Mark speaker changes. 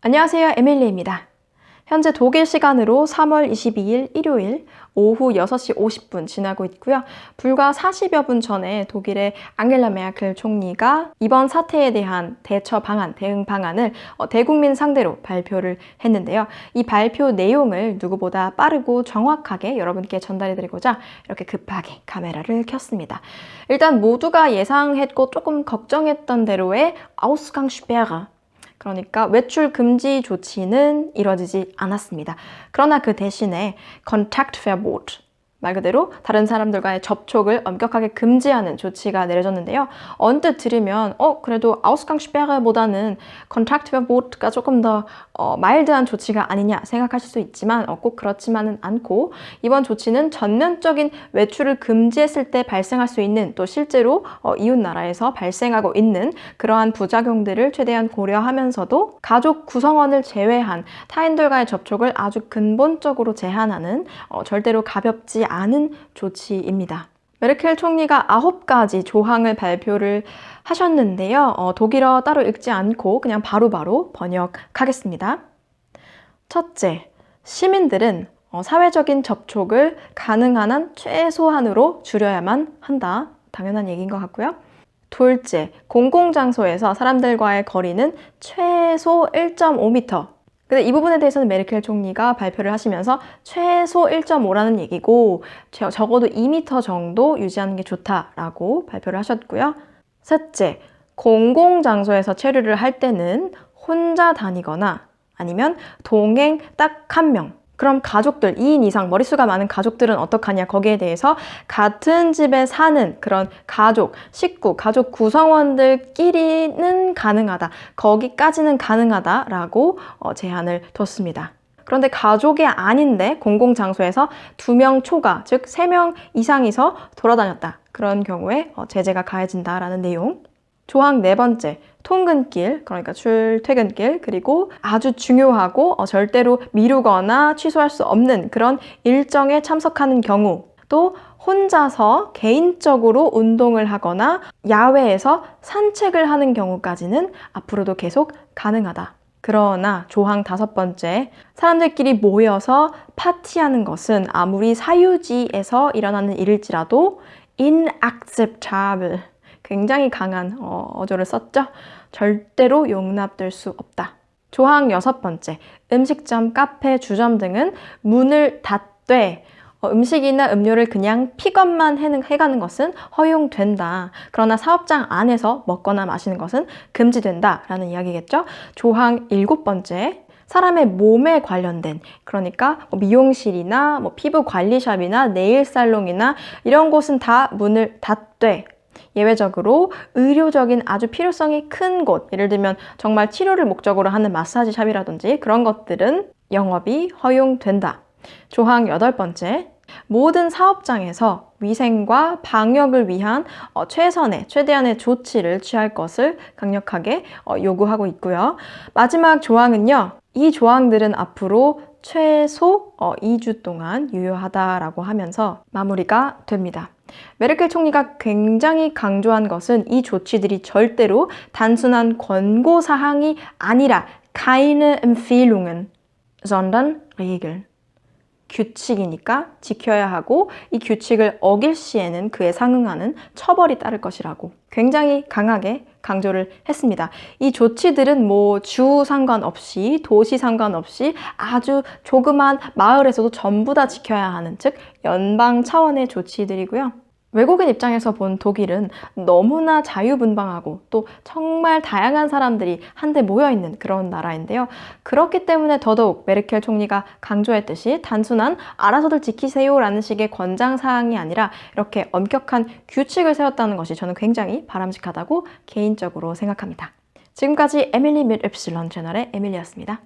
Speaker 1: 안녕하세요. 에밀리입니다. 현재 독일 시간으로 3월 22일 일요일 오후 6시 50분 지나고 있고요. 불과 40여 분 전에 독일의 앙겔라 메르켈 총리가 이번 사태에 대한 대처 방안, 대응 방안을 어, 대국민 상대로 발표를 했는데요. 이 발표 내용을 누구보다 빠르고 정확하게 여러분께 전달해 드리고자 이렇게 급하게 카메라를 켰습니다. 일단 모두가 예상했고 조금 걱정했던 대로의 아우스강 슈베르 그러니까 외출 금지 조치는 이뤄지지 않았습니다. 그러나 그 대신에 Kontaktverbot 말 그대로 다른 사람들과의 접촉을 엄격하게 금지하는 조치가 내려졌는데요. 언뜻 들으면 어 그래도 아우스강슈베르보다는 컨택트베보트가 조금 더 어, 마일드한 조치가 아니냐 생각하실 수 있지만 어, 꼭 그렇지만은 않고 이번 조치는 전면적인 외출을 금지했을 때 발생할 수 있는 또 실제로 어, 이웃 나라에서 발생하고 있는 그러한 부작용들을 최대한 고려하면서도 가족 구성원을 제외한 타인들과의 접촉을 아주 근본적으로 제한하는 어, 절대로 가볍지 않은 조치입니다. 메르켈 총리가 아홉 가지 조항을 발표를 하셨는데요. 어, 독일어 따로 읽지 않고 그냥 바로바로 바로 번역하겠습니다. 첫째, 시민들은 어, 사회적인 접촉을 가능한 한 최소한으로 줄여야만 한다. 당연한 얘기인 것 같고요. 둘째, 공공장소에서 사람들과의 거리는 최소 1.5m 근데 이 부분에 대해서는 메르켈 총리가 발표를 하시면서 최소 1.5라는 얘기고 적어도 2m 정도 유지하는 게 좋다라고 발표를 하셨고요. 셋째, 공공장소에서 체류를 할 때는 혼자 다니거나 아니면 동행 딱 한 명, 그럼 가족들, 2인 이상 머릿수가 많은 가족들은 어떡하냐 거기에 대해서 같은 집에 사는 그런 가족, 식구, 가족 구성원들끼리는 가능하다. 거기까지는 가능하다라고 어, 제한을 뒀습니다. 그런데 가족이 아닌데 공공장소에서 두 명 초과, 즉 세 명 이상이서 돌아다녔다. 그런 경우에 어, 제재가 가해진다라는 내용. 조항 네 번째, 통근길, 그러니까 출퇴근길, 그리고 아주 중요하고 어, 절대로 미루거나 취소할 수 없는 그런 일정에 참석하는 경우, 또 혼자서 개인적으로 운동을 하거나 야외에서 산책을 하는 경우까지는 앞으로도 계속 가능하다. 그러나 조항 다섯 번째, 사람들끼리 모여서 파티하는 것은 아무리 사유지에서 일어나는 일일지라도 inacceptable 굉장히 강한 어, 조를 썼죠. 절대로 용납될 수 없다. 조항 여섯 번째, 음식점, 카페, 주점 등은 문을 닫되 어, 음식이나 음료를 그냥 픽업만 해가는 것은 허용된다. 그러나 사업장 안에서 먹거나 마시는 것은 금지된다. 라는 이야기겠죠. 조항 일곱 번째, 사람의 몸에 관련된 그러니까 뭐 미용실이나 뭐 피부 관리샵이나 네일 살롱이나 이런 곳은 다 문을 닫되 예외적으로 의료적인 아주 필요성이 큰 곳, 예를 들면 정말 치료를 목적으로 하는 마사지 샵이라든지 그런 것들은 영업이 허용된다. 조항 여덟 번째, 모든 사업장에서 위생과 방역을 위한 어, 최선의, 최대한의 조치를 취할 것을 강력하게 어, 요구하고 있고요. 마지막 조항은요, 이 조항들은 앞으로 최소 어, 2주 동안 유효하다라고 하면서 마무리가 됩니다. 메르켈 총리가 굉장히 강조한 것은 이 조치들이 절대로 단순한 권고 사항이 아니라 keine Empfehlungen, sondern Regeln. 규칙이니까 지켜야 하고 이 규칙을 어길 시에는 그에 상응하는 처벌이 따를 것이라고 굉장히 강하게 강조를 했습니다. 이 조치들은 뭐 주 상관없이 도시 상관없이 아주 조그만 마을에서도 전부 다 지켜야 하는 즉 연방 차원의 조치들이고요. 외국인 입장에서 본 독일은 너무나 자유분방하고 또 정말 다양한 사람들이 한데 모여 있는 그런 나라인데요. 그렇기 때문에 더더욱 메르켈 총리가 강조했듯이 단순한 알아서들 지키세요라는 식의 권장 사항이 아니라 이렇게 엄격한 규칙을 세웠다는 것이 저는 굉장히 바람직하다고 개인적으로 생각합니다. 지금까지 에밀리 및 엡실런 채널의 에밀리였습니다.